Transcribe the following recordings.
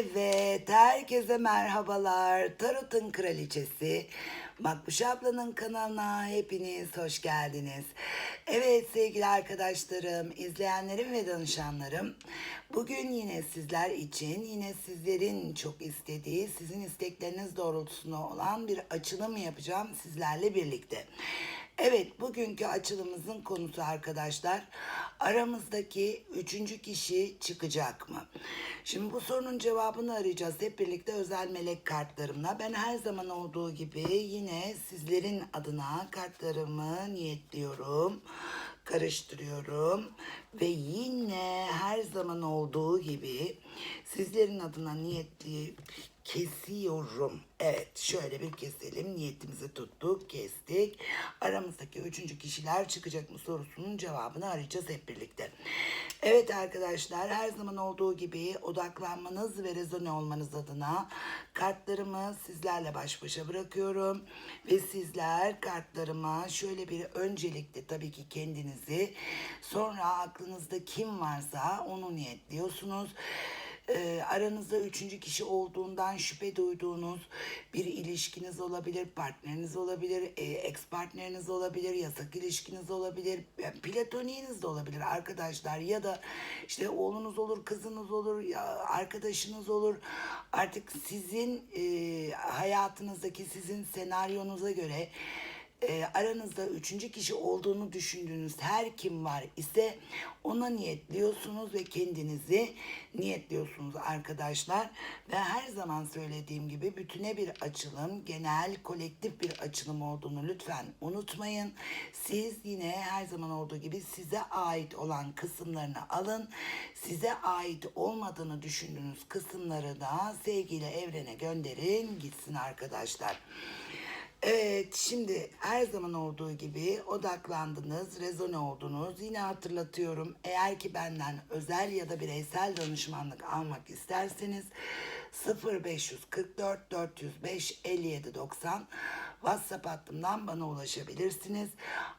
Evet, herkese merhabalar. Tarot'un kraliçesi Makbuş ablanın kanalına hepiniz hoş geldiniz. Evet sevgili arkadaşlarım, izleyenlerim ve danışanlarım. Bugün yine sizler için, yine sizlerin çok istediği, sizin istekleriniz doğrultusunda olan bir açılım yapacağım sizlerle birlikte. Evet, bugünkü açılımımızın konusu arkadaşlar, aramızdaki üçüncü kişi çıkacak mı? Şimdi bu sorunun cevabını arayacağız hep birlikte özel melek kartlarımla. Ben her zaman olduğu gibi yine sizlerin adına kartlarımı niyetliyorum, karıştırıyorum ve yine her zaman olduğu gibi sizlerin adına niyetli kesiyorum. Evet şöyle bir keselim. Niyetimizi tuttuk, kestik. Aramızdaki üçüncü kişiler çıkacak mı sorusunun cevabını arayacağız hep birlikte. Evet arkadaşlar her zaman olduğu gibi odaklanmanız ve rezone olmanız adına kartlarımı sizlerle baş başa bırakıyorum. Ve sizler kartlarıma şöyle bir öncelikle tabii ki kendinizi sonra aklınızda kim varsa onu niyetliyorsunuz e, aranızda üçüncü kişi olduğundan şüphe duyduğunuz bir ilişkiniz olabilir, partneriniz olabilir, e, ex partneriniz olabilir, yasak ilişkiniz olabilir, e, platoniğiniz de olabilir arkadaşlar ya da işte oğlunuz olur, kızınız olur, arkadaşınız olur. Artık sizin e, hayatınızdaki sizin senaryonuza göre e, aranızda üçüncü kişi olduğunu düşündüğünüz her kim var ise ona niyetliyorsunuz ve kendinizi niyetliyorsunuz arkadaşlar. Ve her zaman söylediğim gibi bütüne bir açılım, genel, kolektif bir açılım olduğunu lütfen unutmayın. Siz yine her zaman olduğu gibi size ait olan kısımlarını alın. Size ait olmadığını düşündüğünüz kısımları da sevgiyle evrene gönderin gitsin arkadaşlar. Evet şimdi her zaman olduğu gibi odaklandınız, rezone oldunuz. Yine hatırlatıyorum eğer ki benden özel ya da bireysel danışmanlık almak isterseniz 0544 405 57 90 WhatsApp hattımdan bana ulaşabilirsiniz.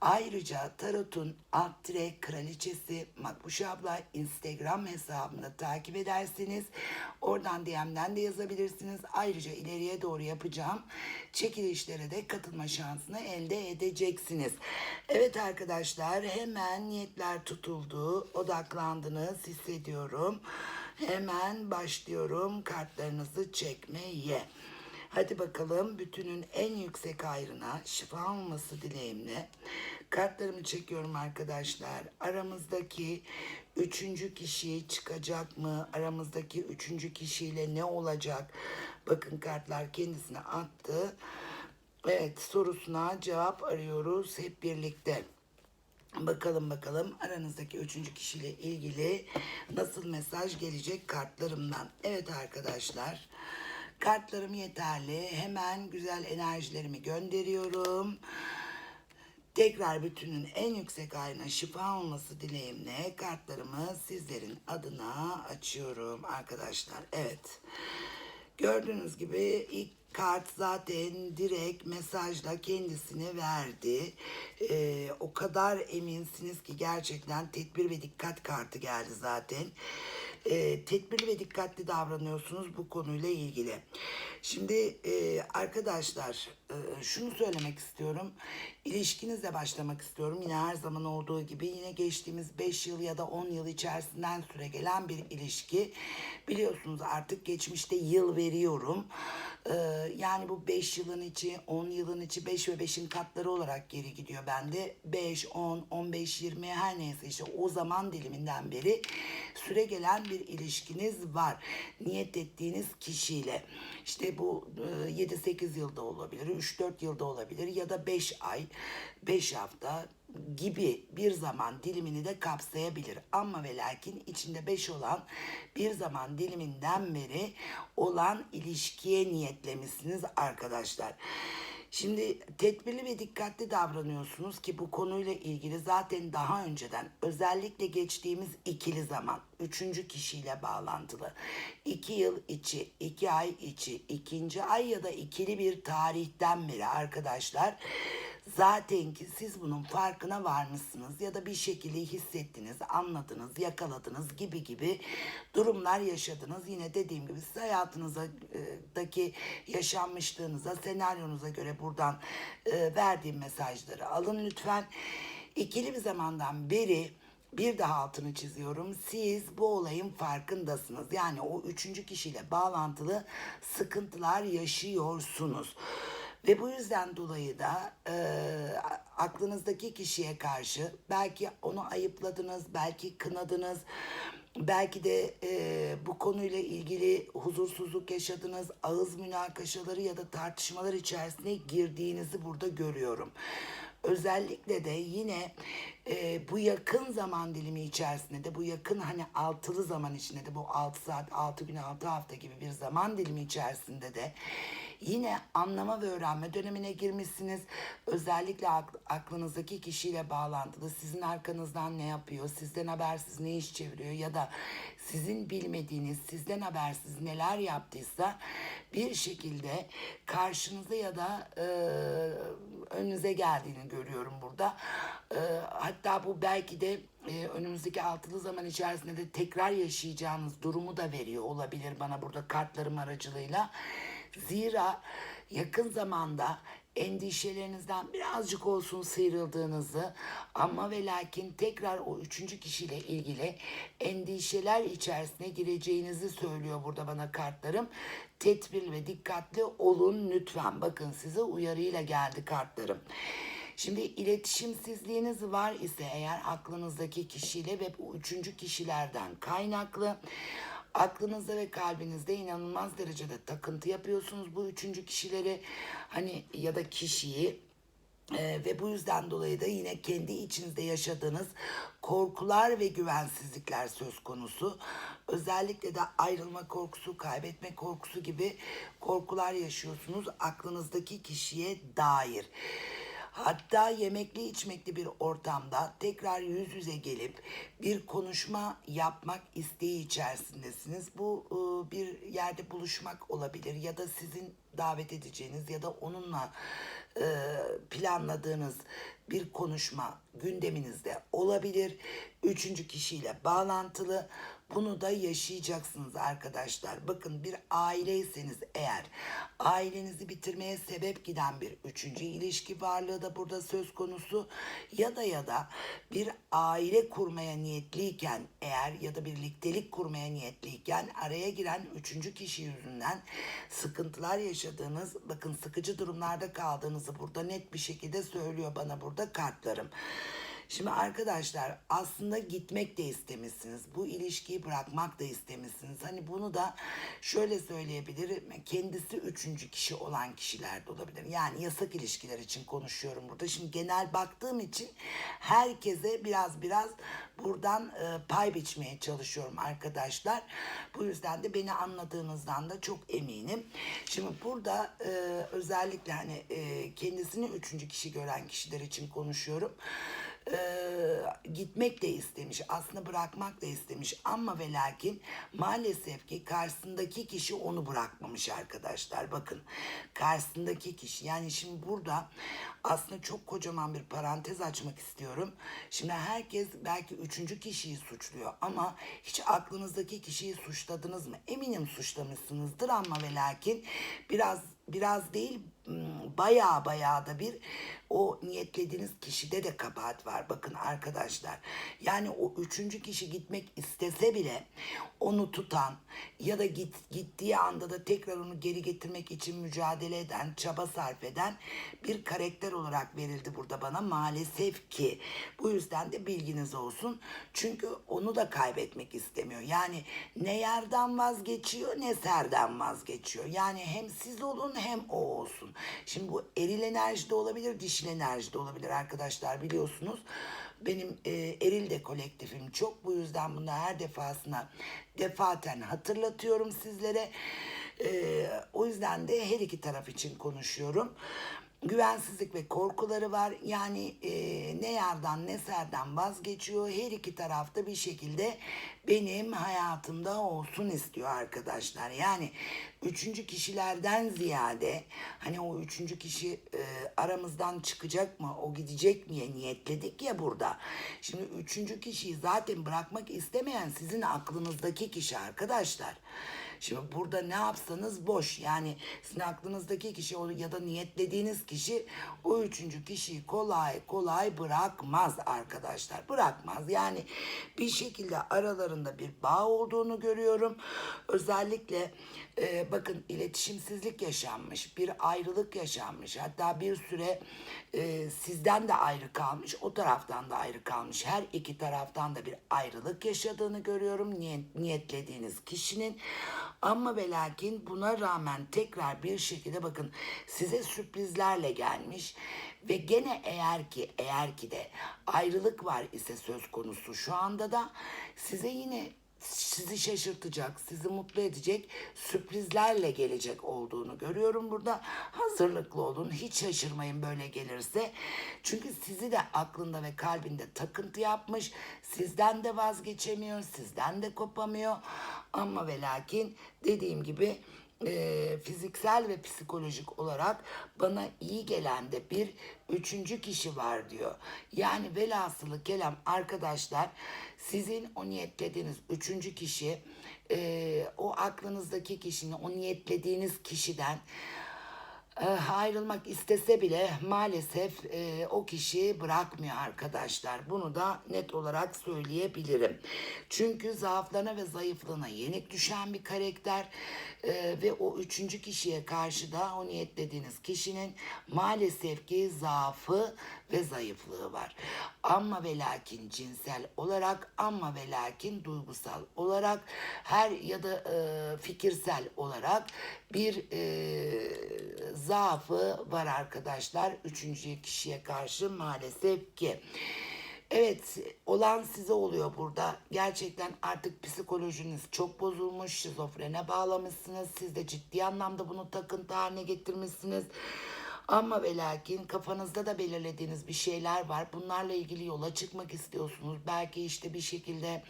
Ayrıca Tarot'un alt kraliçesi Makbuş abla Instagram hesabını takip ederseniz oradan DM'den de yazabilirsiniz. Ayrıca ileriye doğru yapacağım çekilişlere de katılma şansını elde edeceksiniz. Evet arkadaşlar hemen niyetler tutuldu. Odaklandınız hissediyorum. Hemen başlıyorum kartlarınızı çekmeye. Hadi bakalım bütünün en yüksek ayrına şifa olması dileğimle. Kartlarımı çekiyorum arkadaşlar. Aramızdaki üçüncü kişi çıkacak mı? Aramızdaki üçüncü kişiyle ne olacak? Bakın kartlar kendisine attı. Evet sorusuna cevap arıyoruz hep birlikte. Bakalım bakalım aranızdaki üçüncü kişiyle ilgili nasıl mesaj gelecek kartlarımdan. Evet arkadaşlar kartlarım yeterli. Hemen güzel enerjilerimi gönderiyorum. Tekrar bütünün en yüksek ayına şifa olması dileğimle kartlarımı sizlerin adına açıyorum arkadaşlar. Evet. Gördüğünüz gibi ilk kart zaten direkt mesajla kendisini verdi. Ee, o kadar eminsiniz ki gerçekten tedbir ve dikkat kartı geldi zaten. Ee, tedbirli ve dikkatli davranıyorsunuz bu konuyla ilgili. Şimdi e, arkadaşlar e, şunu söylemek istiyorum. İlişkinizle başlamak istiyorum. Yine her zaman olduğu gibi yine geçtiğimiz 5 yıl ya da 10 yıl içerisinden süre gelen bir ilişki. Biliyorsunuz artık geçmişte yıl veriyorum. Ee, yani bu 5 yılın içi, 10 yılın içi 5 ve 5'in katları olarak geri gidiyor bende. 5, 10, 15, 20 her neyse işte o zaman diliminden beri süre gelen bir ilişkiniz var. Niyet ettiğiniz kişiyle. İşte bu e, 7-8 yılda olabilir, 3-4 yılda olabilir ya da 5 ay, 5 hafta gibi bir zaman dilimini de kapsayabilir. Ama ve lakin içinde 5 olan bir zaman diliminden beri olan ilişkiye niyetlemişsiniz arkadaşlar. Şimdi tedbirli ve dikkatli davranıyorsunuz ki bu konuyla ilgili zaten daha önceden özellikle geçtiğimiz ikili zaman üçüncü kişiyle bağlantılı. İki yıl içi, iki ay içi, ikinci ay ya da ikili bir tarihten beri arkadaşlar Zaten ki siz bunun farkına varmışsınız ya da bir şekilde hissettiniz, anladınız, yakaladınız gibi gibi durumlar yaşadınız. Yine dediğim gibi siz hayatınızdaki yaşanmışlığınıza, senaryonuza göre buradan e, verdiğim mesajları alın lütfen. İkili bir zamandan beri bir daha altını çiziyorum. Siz bu olayın farkındasınız. Yani o üçüncü kişiyle bağlantılı sıkıntılar yaşıyorsunuz. Ve bu yüzden dolayı da e, aklınızdaki kişiye karşı belki onu ayıpladınız, belki kınadınız, belki de e, bu konuyla ilgili huzursuzluk yaşadınız, ağız münakaşaları ya da tartışmalar içerisine girdiğinizi burada görüyorum. Özellikle de yine e, bu yakın zaman dilimi içerisinde de bu yakın hani altılı zaman içinde de bu 6 saat, 6 gün, 6 hafta gibi bir zaman dilimi içerisinde de yine anlama ve öğrenme dönemine girmişsiniz. Özellikle ak- aklınızdaki kişiyle bağlantılı sizin arkanızdan ne yapıyor, sizden habersiz ne iş çeviriyor ya da sizin bilmediğiniz, sizden habersiz neler yaptıysa bir şekilde karşınıza ya da e, önünüze geldiğini görüyorum burada. E, hatta bu belki de e, önümüzdeki altılı zaman içerisinde de tekrar yaşayacağınız durumu da veriyor olabilir bana burada kartlarım aracılığıyla. Zira yakın zamanda endişelerinizden birazcık olsun sıyrıldığınızı ama ve lakin tekrar o üçüncü kişiyle ilgili endişeler içerisine gireceğinizi söylüyor burada bana kartlarım. Tedbirli ve dikkatli olun lütfen. Bakın size uyarıyla geldi kartlarım. Şimdi iletişimsizliğiniz var ise eğer aklınızdaki kişiyle ve bu üçüncü kişilerden kaynaklı aklınızda ve kalbinizde inanılmaz derecede takıntı yapıyorsunuz bu üçüncü kişileri hani ya da kişiyi ee, ve bu yüzden dolayı da yine kendi içinizde yaşadığınız korkular ve güvensizlikler söz konusu. Özellikle de ayrılma korkusu, kaybetme korkusu gibi korkular yaşıyorsunuz aklınızdaki kişiye dair. Hatta yemekli içmekli bir ortamda tekrar yüz yüze gelip bir konuşma yapmak isteği içerisindesiniz. Bu e, bir yerde buluşmak olabilir ya da sizin davet edeceğiniz ya da onunla e, planladığınız bir konuşma gündeminizde olabilir. Üçüncü kişiyle bağlantılı. Bunu da yaşayacaksınız arkadaşlar. Bakın bir aileyseniz eğer ailenizi bitirmeye sebep giden bir üçüncü ilişki varlığı da burada söz konusu ya da ya da bir aile kurmaya niyetliyken eğer ya da birliktelik kurmaya niyetliyken araya giren üçüncü kişi yüzünden sıkıntılar yaşadığınız bakın sıkıcı durumlarda kaldığınızı burada net bir şekilde söylüyor bana burada kartlarım. Şimdi arkadaşlar aslında gitmek de istemişsiniz. Bu ilişkiyi bırakmak da istemişsiniz. Hani bunu da şöyle söyleyebilirim. Kendisi üçüncü kişi olan kişiler de olabilir. Yani yasak ilişkiler için konuşuyorum burada. Şimdi genel baktığım için herkese biraz biraz buradan e, pay biçmeye çalışıyorum arkadaşlar. Bu yüzden de beni anladığınızdan da çok eminim. Şimdi burada e, özellikle hani e, kendisini üçüncü kişi gören kişiler için konuşuyorum e, gitmek de istemiş. Aslında bırakmak da istemiş. Ama ve lakin maalesef ki karşısındaki kişi onu bırakmamış arkadaşlar. Bakın karşısındaki kişi yani şimdi burada aslında çok kocaman bir parantez açmak istiyorum. Şimdi herkes belki üçüncü kişiyi suçluyor ama hiç aklınızdaki kişiyi suçladınız mı? Eminim suçlamışsınızdır ama ve lakin biraz biraz değil bayağı bayağı da bir o niyetlediğiniz kişide de kabahat var. Bakın arkadaşlar yani o üçüncü kişi gitmek istese bile onu tutan ya da git, gittiği anda da tekrar onu geri getirmek için mücadele eden, çaba sarf eden bir karakter olarak verildi burada bana maalesef ki. Bu yüzden de bilginiz olsun. Çünkü onu da kaybetmek istemiyor. Yani ne yerden vazgeçiyor ne serden vazgeçiyor. Yani hem siz olun hem o olsun. Şimdi bu eril enerji de olabilir, dişil enerji de olabilir arkadaşlar biliyorsunuz. Benim e, eril de kolektifim çok. Bu yüzden bunu her defasında defaten hatırlatıyorum sizlere. E, o yüzden de her iki taraf için konuşuyorum. Güvensizlik ve korkuları var. Yani e, ne yardan ne serden vazgeçiyor. Her iki tarafta bir şekilde benim hayatımda olsun istiyor arkadaşlar. Yani üçüncü kişilerden ziyade hani o üçüncü kişi e, aramızdan çıkacak mı, o gidecek miye niyetledik ya burada. Şimdi üçüncü kişiyi zaten bırakmak istemeyen sizin aklınızdaki kişi arkadaşlar. Şimdi burada ne yapsanız boş. Yani sizin aklınızdaki kişi ya da niyetlediğiniz kişi o üçüncü kişiyi kolay kolay bırakmaz arkadaşlar. Bırakmaz. Yani bir şekilde aralarında bir bağ olduğunu görüyorum. Özellikle e, bakın iletişimsizlik yaşanmış. Bir ayrılık yaşanmış. Hatta bir süre e, sizden de ayrı kalmış. O taraftan da ayrı kalmış. Her iki taraftan da bir ayrılık yaşadığını görüyorum. Niyet, niyetlediğiniz kişinin. Ama ve lakin buna rağmen tekrar bir şekilde bakın size sürprizlerle gelmiş ve gene eğer ki eğer ki de ayrılık var ise söz konusu şu anda da size yine sizi şaşırtacak, sizi mutlu edecek sürprizlerle gelecek olduğunu görüyorum burada. Hazırlıklı olun. Hiç şaşırmayın böyle gelirse. Çünkü sizi de aklında ve kalbinde takıntı yapmış. Sizden de vazgeçemiyor, sizden de kopamıyor. Ama ve lakin dediğim gibi e, fiziksel ve psikolojik olarak bana iyi gelen de bir üçüncü kişi var diyor. Yani velhasılı kelam arkadaşlar sizin o niyetlediğiniz üçüncü kişi e, o aklınızdaki kişinin o niyetlediğiniz kişiden ayrılmak istese bile maalesef e, o kişi bırakmıyor arkadaşlar. Bunu da net olarak söyleyebilirim. Çünkü zaaflarına ve zayıflığına yenik düşen bir karakter e, ve o üçüncü kişiye karşı da o niyetlediğiniz kişinin maalesef ki zaafı ve zayıflığı var. Ama ve lakin cinsel olarak ama ve lakin duygusal olarak her ya da fikirsel olarak bir e, zaafı var arkadaşlar. Üçüncü kişiye karşı maalesef ki. Evet olan size oluyor burada. Gerçekten artık psikolojiniz çok bozulmuş. Şizofrene bağlamışsınız. Siz de ciddi anlamda bunu takıntı haline getirmişsiniz. Ama ve lakin kafanızda da belirlediğiniz bir şeyler var. Bunlarla ilgili yola çıkmak istiyorsunuz. Belki işte bir şekilde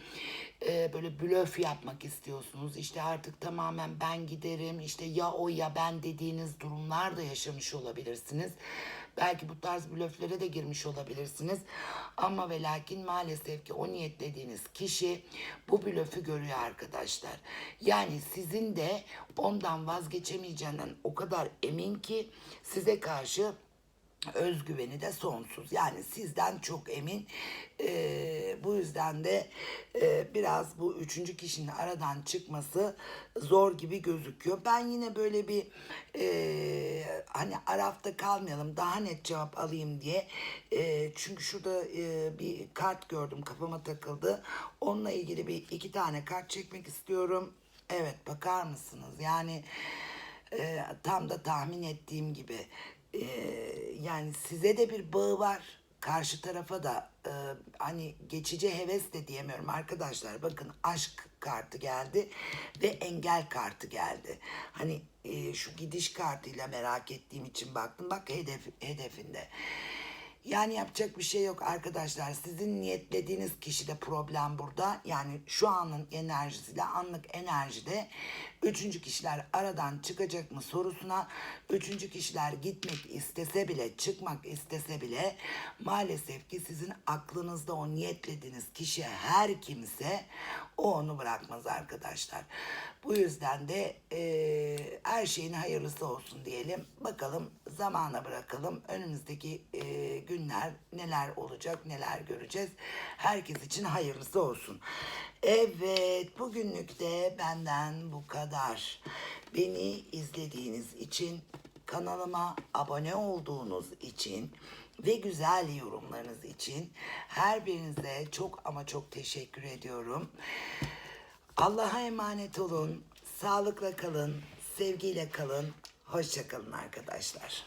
e, böyle blöf yapmak istiyorsunuz. İşte artık tamamen ben giderim. İşte ya o ya ben dediğiniz durumlar da yaşamış olabilirsiniz. Belki bu tarz blöflere de girmiş olabilirsiniz. Ama ve lakin maalesef ki o niyetlediğiniz kişi bu blöfü görüyor arkadaşlar. Yani sizin de ondan vazgeçemeyeceğinden o kadar emin ki size karşı özgüveni de sonsuz. Yani sizden çok emin. Ee, bu yüzden de e, biraz bu üçüncü kişinin aradan çıkması zor gibi gözüküyor. Ben yine böyle bir e, hani arafta kalmayalım daha net cevap alayım diye. E, çünkü şurada e, bir kart gördüm kafama takıldı. Onunla ilgili bir iki tane kart çekmek istiyorum. Evet bakar mısınız? Yani e, tam da tahmin ettiğim gibi e, yani size de bir bağı var. Karşı tarafa da e, hani geçici heves de diyemiyorum arkadaşlar. Bakın aşk kartı geldi ve engel kartı geldi. Hani e, şu gidiş kartıyla merak ettiğim için baktım. Bak hedef, hedefinde. Yani yapacak bir şey yok arkadaşlar. Sizin niyetlediğiniz kişide problem burada. Yani şu anın enerjisiyle anlık enerjide üçüncü kişiler aradan çıkacak mı sorusuna üçüncü kişiler gitmek istese bile çıkmak istese bile maalesef ki sizin aklınızda o niyetlediğiniz kişi her kimse o onu bırakmaz arkadaşlar. Bu yüzden de e, her şeyin hayırlısı olsun diyelim. Bakalım zamana bırakalım. Önümüzdeki e, günler neler olacak, neler göreceğiz. Herkes için hayırlısı olsun. Evet, bugünlük de benden bu kadar. Beni izlediğiniz için, kanalıma abone olduğunuz için ve güzel yorumlarınız için her birinize çok ama çok teşekkür ediyorum. Allah'a emanet olun. Sağlıkla kalın. Sevgiyle kalın. Hoşça kalın arkadaşlar.